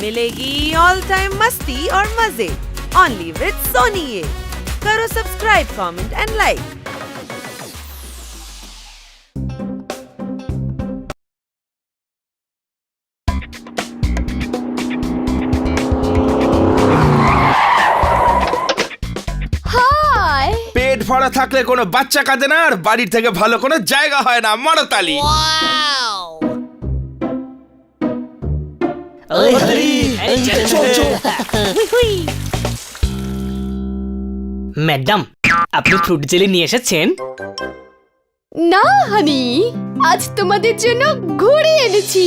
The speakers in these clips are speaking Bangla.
मिलेगी ऑल टाइम मस्ती और मजे ओनली विद सोनी ये करो subscribe comment and like high পেট ভরা থাকলে কোনো বাচ্চা কাঁদে না আর বাড়ির থেকে ভালো কোনো জায়গা হয় না মারতালি ম্যাডাম আপনি ফ্রুট জেলি নিয়ে এসেছেন? না হানি। আজ তোমাদের জন্য ঘুরে এনেছি।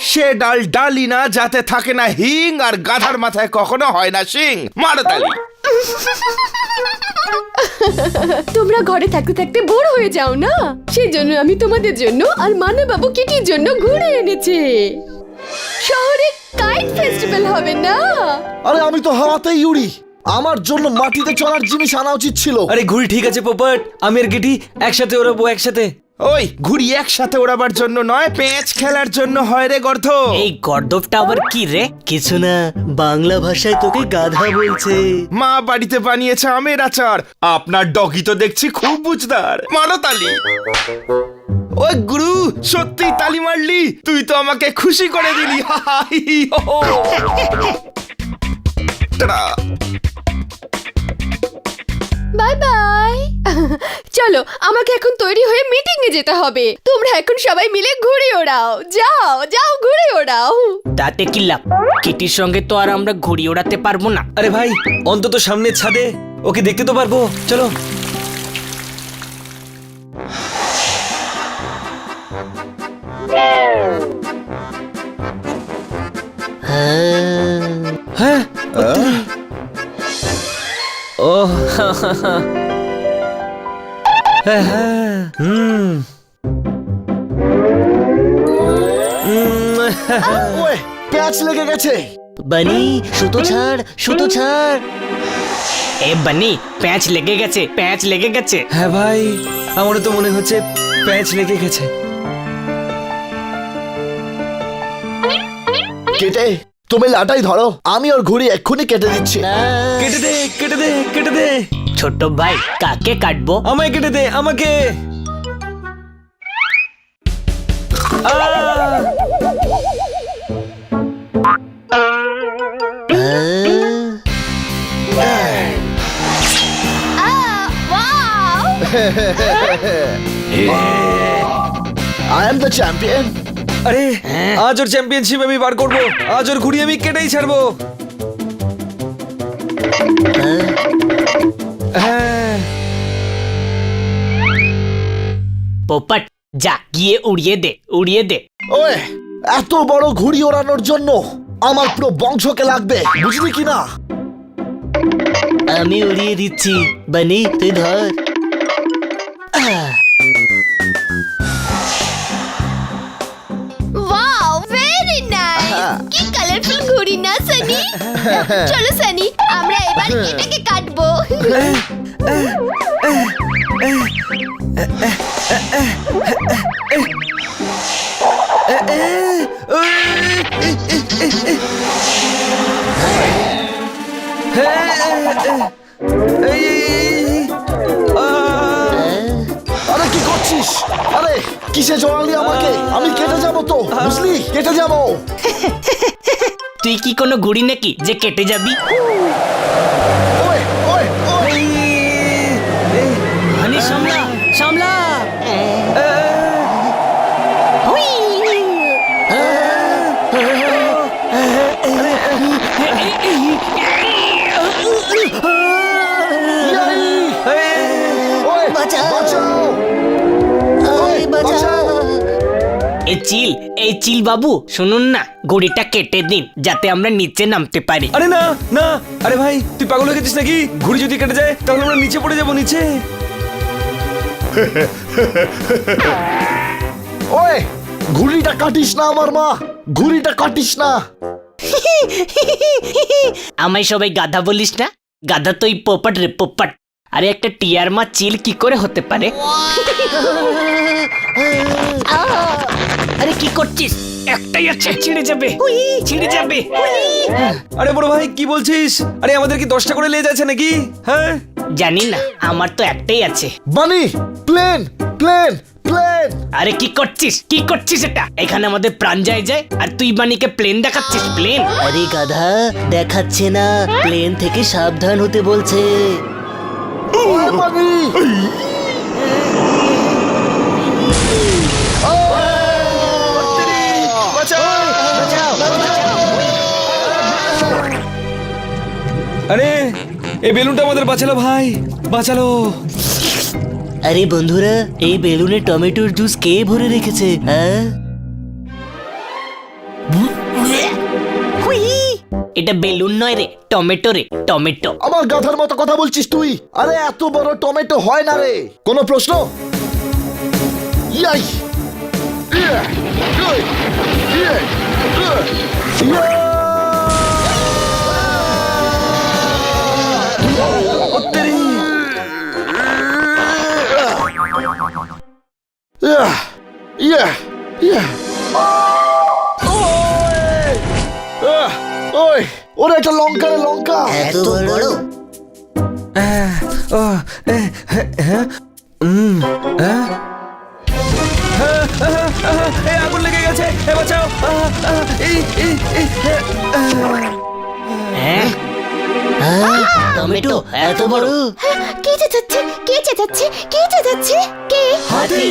সে ডাল ডালি না যাতে থাকে না হিং আর গাধার মাথায় কখনো হয় না সিং মারতালি তোমরা ঘরে থাকতে থাকতে বোর হয়ে যাও না? সেই জন্য আমি তোমাদের জন্য আর মানা বাবু কিটির জন্য ঘুরে এনেছে। শহরে কাইট ফেস্টিভ্যাল হবে না? আরে আমি তো হাওয়াতেই উড়ি। আমার জন্য মাটিতে চলার জিনিস আনা উচিত ছিল। আরে ঘুড়ি ঠিক আছে পোপট। আমি আর গেটি একসাথে ওড়াবো একসাথে। ওই ঘুড়ি একসাথে ওড়াবার জন্য নয় পেঁচ খেলার জন্য হয় রে গর্ধ এই গর্দবটা আবার কি রে? কিছু না বাংলা ভাষায় তোকে গাধা বলছে। মা বাড়িতে বানিয়েছে আমের আচার। আপনার ডগি তো দেখছি খুব বুঝদার। মারো তালি। ওই গুরু সত্যি তালি মারলি? তুই তো আমাকে খুশি করে দিলি হা হা হি হি হো হো। Bye bye. চলো আমাকে এখন তৈরি হয়ে মিটিং এ যেতে হবে। তোমরা এখন সবাই মিলে ঘুড়ি ওড়াও। যাও যাও ঘুরে ওড়াও। তাতে কি লাভ কিটির সঙ্গে তো আর আমরা ঘুড়ি ওড়াতে পারব না। আরে ভাই অন্তত সামনের ছাদে ওকে দেখতে তো পারব। চলো। হুম উম, ওয়ে প্যাচ লেগে গেছে। বানি সুতো ছাড় সুতো ছাড়। এ বানি প্যাঁচ লেগে গেছে প্যাঁচ লেগে গেছে। হ্যাঁ ভাই আমারও তো মনে হচ্ছে প্যাঁচ লেগে গেছে। কেটে তুমি লাটাই ধরো আমি ওর ঘুড়ি এক্ষুনি কেটে দিচ্ছি। কেটে দে কেটে দে কেটে দে। ছোট ভাই কাকে কাটবো? আমায় কেটে দে আমাকে। আহ! আই এম দ্য চ্যাম্পিয়ন আরে আজ ওর চ্যাম্পিয়নশিপ আমি বার করব। আজ ওর ঘুড়ি আমি কেটেই ছাড়বো। হ্যাঁ। পোপট যা গিয়ে উড়িয়ে দে উড়িয়ে দে। ওয়ে এত বড় ঘুড়ি ওড়ানোর জন্য আমার পুরো বংশকে লাগবে বুঝলি কি না? আমি উড়িয়ে দিচ্ছি বানি তুই ধর। ওয়াও ভেরি নাইস কি কালারফুল ঘুড়ি না সানি? চলো সানি আমরা এবার এটাকে আহ! আরে কি করছিস? আরে কিসে জড়ালি আমাকে? আমি কেটে যাব তো বুঝলি? কেটে যাব। তুই কি কোনো ঘুড়ি নাকি যে কেটে যাবি? এ চিল এই চিল বাবু শুনুন না ঘুড়িটা কেটে দিন যাতে আমরা নিচে নামতে পারি। আরে না না আরে ভাই তুই পাগল হয়ে গেছিস নাকি? ঘুড়ি যদি কেটে যায় তাহলে আমরা নিচে পড়ে যাব নিচে। ওয়ে ঘুড়িটা কাটিস না আমার মা ঘুড়িটা কাটিস না। আমায় সবাই গাধা বলিস না? গাধা তো এই পোপট রে পোপট। আরে একটা টিয়ার মা চিল কি করে হতে পারে? আরে কি করছিস? একটাই আছে ছিঁড়ে যাবে। ছিঁড়ে যাবে। আরে বড় ভাই কি বলছিস? আরে আমাদের কি দশটা করে লেজ আছে নাকি? হ্যাঁ? জানি না আমার তো একটাই আছে। Bunny plane plane plane. আরে কি করছিস? কি করছিস এটা? এখানে আমাদের প্রাণ যায় যায় আর তুই বানিকে প্লেন দেখাচ্ছিস প্লেন। আরে গাধা দেখাচ্ছে না। প্লেন থেকে সাবধান হতে বলছে। আরে, এই বেলুনটা আমাদের বাঁচালো ভাই, বাঁচালো। আরে বন্ধুরা, এই বেলুনে টমেটোর জুস কে ভরে রেখেছে হ্যাঁ? এটা বেলুন নয় রে টমেটো রে টমেটো। আমার গাধার মতো কথা বলছিস তুই? আরে এত বড় টমেটো হয় না রে। কোনো প্রশ্ন? ইয়া। ইয়া, ইয়া, ইয়া। ওই ওরে একটা লঙ্কা রে লঙ্কা। এত বড়? হ্যাঁ, হ্যাঁ, হ্যাঁ? আগুন লেগে গেছে এ বাঁচাও। হ্যাঁ, টমেটো এত বড়। কে চেঁচাচ্ছে কে চেঁচাচ্ছে কে চেঁচাচ্ছে কে? হাতি।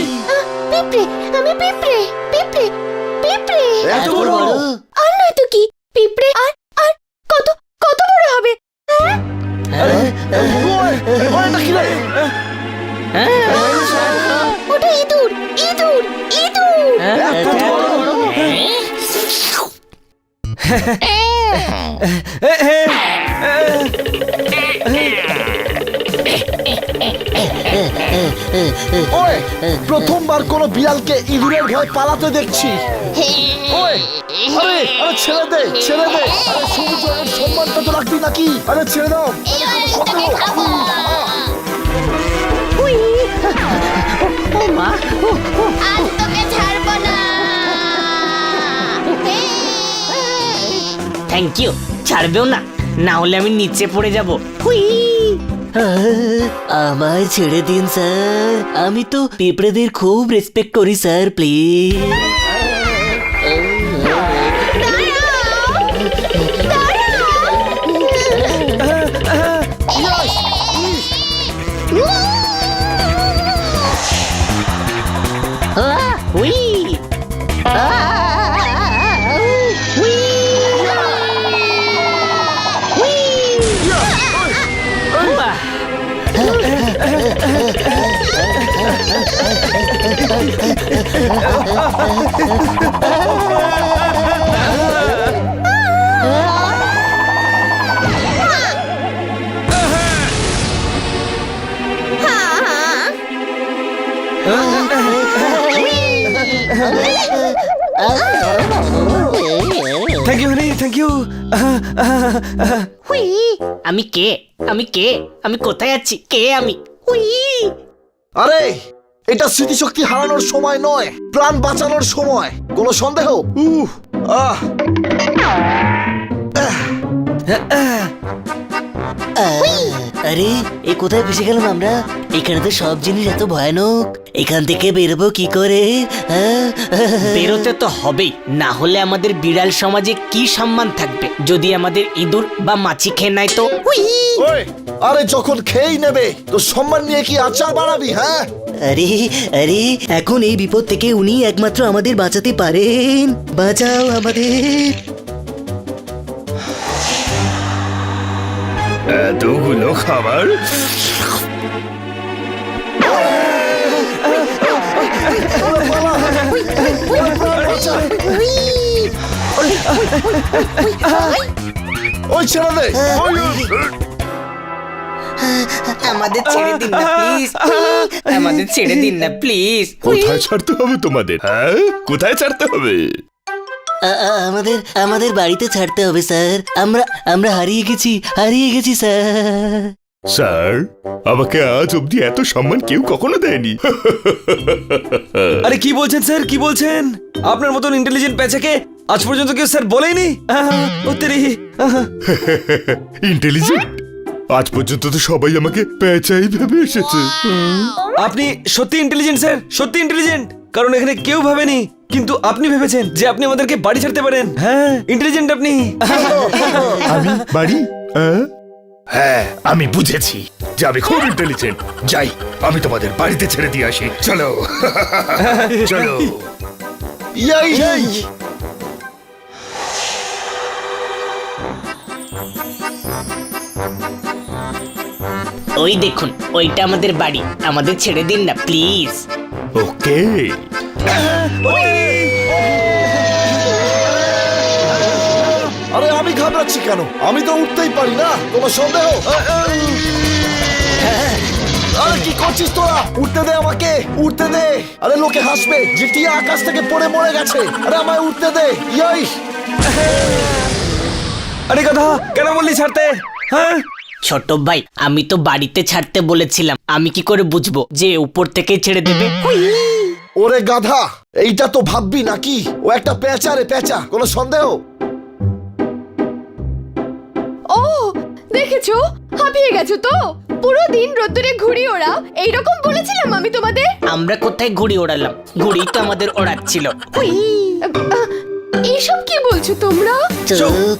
পিঁপড়ে আমি পিঁপড়ে পিঁপড়ে পিঁপড়ে। এত বড়। আর নয় তো কি? ওই, প্রথমবার কোন বিড়ালকে ইঁদুরের ভয় পালাতে দেখছি। ওই, আরে আরে ছেড়ে দে ছেড়ে দে। আরে সম্মানটা তো রাখবি নাকি? আরে ছেড়ে দাও। ছাড়বো থ্যাংক ইউ ছাড়বেও না। না হলে আমি নিচে পড়ে যাব। হুই। আমায় ছেড়ে দিন, স্যার। আমি তো পিঁপড়েদের খুব রেসপেক্ট করি, sir please thank you honey thank you আমি কে? আমি কে? আমি কোথায় আছি? কে আমি? হুই। আরে এটা স্মৃতিশক্তি হারানোর সময় নয় প্রাণ বাঁচানোর সময়। কোনো সন্দেহ? উহ আহ। আরে এ কোথায় ফেসে গেলাম আমরা? এখানে তো সব জিনিস এত ভয়ানক। এখান থেকে বেরোবো কি করে? হ্যাঁ? বেরোতে তো হবেই। না হলে আমাদের বিড়াল সমাজে কি সম্মান থাকবে? যদি আমাদের ইঁদুর বা মাছি খেয়ে নেয় তো? আরে যখন খেয়েই নেবে তো সম্মান নিয়ে কি আচার বাড়াবি হ্যাঁ? আরে আরে এখন এই বিপদ থেকে উনি একমাত্র আমাদের বাঁচাতে পারেন। বাঁচাও আমাদের। এতগুলো খাবার? ওই ছেড়ে দে আমাদের ছেড়ে দিন না প্লিজ আমাদের ছেড়ে দিন না প্লিজ কোথায় ছাড়তে হবে তোমাদের হ্যাঁ? কোথায় ছাড়তে হবে? আমাদের আমাদের বাড়িতে ছাড়তে হবে স্যার। আমরা আমরা হারিয়ে গেছি হারিয়ে গেছি স্যার। স্যার আমাকে আজ অবধি এত সম্মান কেউ কখনো দেয়নি। আরে কি বলছেন স্যার? কি বলছেন? আপনার মতন ইন্টেলিজেন্ট প্যাচাকে আজ পর্যন্ত কেউ স্যার আহা। ইন্টেলিজেন্ট আজ পর্যন্ত তো সবাই আমাকে পেঁচাই ভেবে এসেছে। আপনি সত্যি ইন্টেলিজেন্ট স্যার? সত্যি ইন্টেলিজেন্ট কারণ এখানে কেউ ভাবেনি কিন্তু আপনি ভেবেছেন যে আপনি আমাদেরকে বাড়ি ছাড়তে পারেন? হ্যাঁ ইন্টেলিজেন্ট আপনি। আমি বাড়ি? হ্যাঁ আমি বুঝেছি। যে আমি খুব ইন্টেলিজেন্ট যাই আমি তোমাদের বাড়িতে ছেড়ে দিয়ে আসি। চলো। চলো। ইয়াই। ইয়াই। ওই দেখুন ওইটা আমাদের বাড়ি। আমাদের ছেড়ে দিন না প্লিজ। ওকে। আরে আমি ঘাবড়াচ্ছি কেন? আমি তো উঠতেই পারি না। তোমার সন্দেহ? আরে কি করছিস তোরা? উঠতে দে আমাকে উঠতে দে। আরে লোকে হাসবে আকাশ থেকে পড়ে মরে গেছে। আরে আমায় উঠতে দে। ইয়াই। আরে কথা কেন বললি ছাড়তে? হ্যাঁ? ছোট ভাই আমি তো বাড়িতে ছাড়তে বলেছিলাম। আমি কি করে বুঝব যে উপর থেকে ছেড়ে দেবে? ওরে গাধা এইটা তো ভাববি নাকি? ও একটা পেঁচা রে পেঁচা কোনো সন্দেহ? ও দেখেছ? হাঁপিয়ে গেছো তো? পুরো দিন রোদ্দুরে ঘুড়ি ওড়াও এইরকম বলেছিলাম আমি তোমাদের? আমরা কোথায় ঘুড়ি ওড়ালাম? ঘুড়ি তো আমাদের ওড়াচ্ছিল। আহ, আহ, এইসব কি বলছো তোমরা? চুপ।